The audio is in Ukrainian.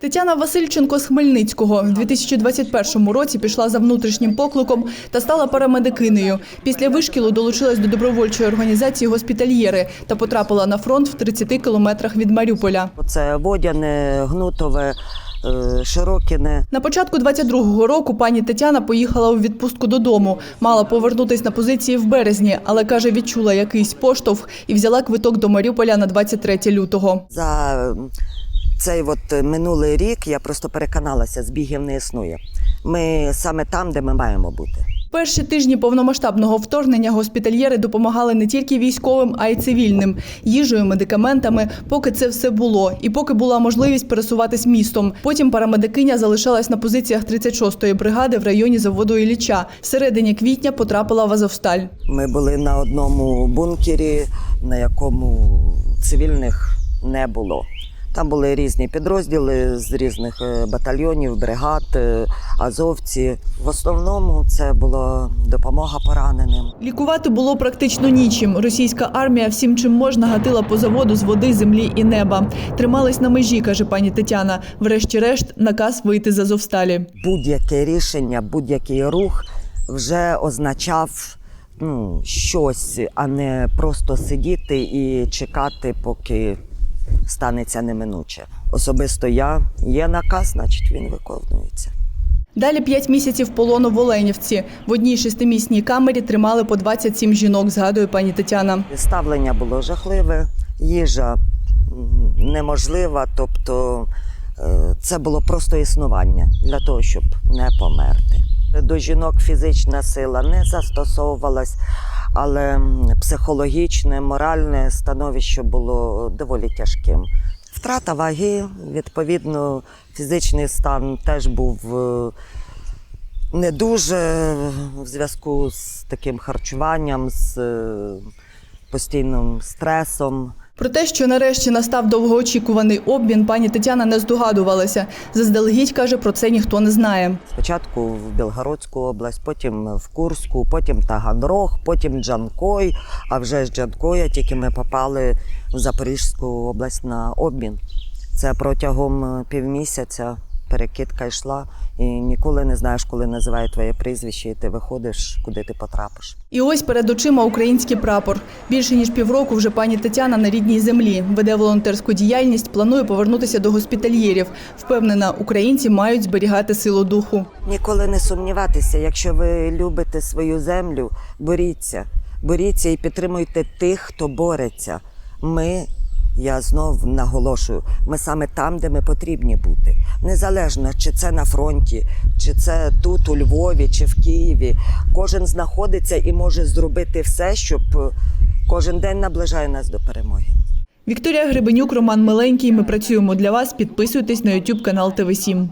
Тетяна Васильченко з Хмельницького в 2021 році пішла за внутрішнім покликом та стала парамедикинею. Після вишкілу долучилась до добровольчої організації госпітальєри та потрапила на фронт в 30 кілометрах від Маріуполя. Це водяне, гнутове, е, широкіне. На початку 22-го року пані Тетяна поїхала у відпустку додому. Мала повернутись на позиції в березні, але каже, відчула якийсь поштовх і взяла квиток до Маріуполя на 23 лютого. За цей от минулий рік я просто переконалася, збігів не існує. Ми саме там, де ми маємо бути. Перші тижні повномасштабного вторгнення госпітальєри допомагали не тільки військовим, а й цивільним їжею, медикаментами, поки це все було, і поки була можливість пересуватись містом. Потім парамедикиня залишалась на позиціях 36-ї бригади в районі заводу Ілліча. В середині квітня потрапила в Азовсталь. Ми були на одному бункері, на якому цивільних не було. Там були різні підрозділи з різних е, батальйонів, бригад, е, азовці. В основному це була допомога пораненим. Лікувати було практично нічим. Російська армія всім, чим можна, гатила по заводу з води, землі і неба. Тримались на межі, каже пані Тетяна. Врешті-решт, наказ вийти з Азовсталі. будь-яке рішення, будь-який рух вже означав ну, щось, а не просто сидіти і чекати, поки станеться неминуче. Особисто я є наказ, значить він виконується. Далі п'ять місяців полону в Оленівці. В одній шестимісній камері тримали по 27 жінок, згадує пані Тетяна. Ставлення було жахливе, їжа неможлива, тобто е, це було просто існування для того, щоб не померти. До жінок фізична сила не застосовувалась, але психологічне, моральне становище було доволі тяжким. Втрата ваги, відповідно, фізичний стан теж був е, не дуже в зв'язку з таким харчуванням, з е, постійним стресом. Про те, що нарешті настав довгоочікуваний обмін, пані Тетяна не здогадувалася. Заздалегідь каже, про це ніхто не знає. Спочатку в Білгородську область, потім в Курську, потім Таганрог, потім Джанкой. А вже з Джанкоя тільки ми попали в Запорізьку область на обмін. Це протягом півмісяця перекидка йшла, і ніколи не знаєш, коли називає твоє прізвище, і ти виходиш, куди ти потрапиш. І ось перед очима український прапор. Більше ніж півроку вже пані Тетяна на рідній землі веде волонтерську діяльність, планує повернутися до госпітальєрів. Впевнена, українці мають зберігати силу духу. Ніколи не сумніватися, якщо ви любите свою землю, боріться, боріться і підтримуйте тих, хто бореться. Ми, я знов наголошую, ми саме там, де ми потрібні бути. Незалежно, чи це на фронті, чи це тут, у Львові, чи в Києві. Кожен знаходиться і може зробити все, щоб е, кожен день наближає нас до перемоги. Вікторія Гребенюк, Роман Миленький. Ми працюємо для вас. Підписуйтесь на YouTube канал ТВ 7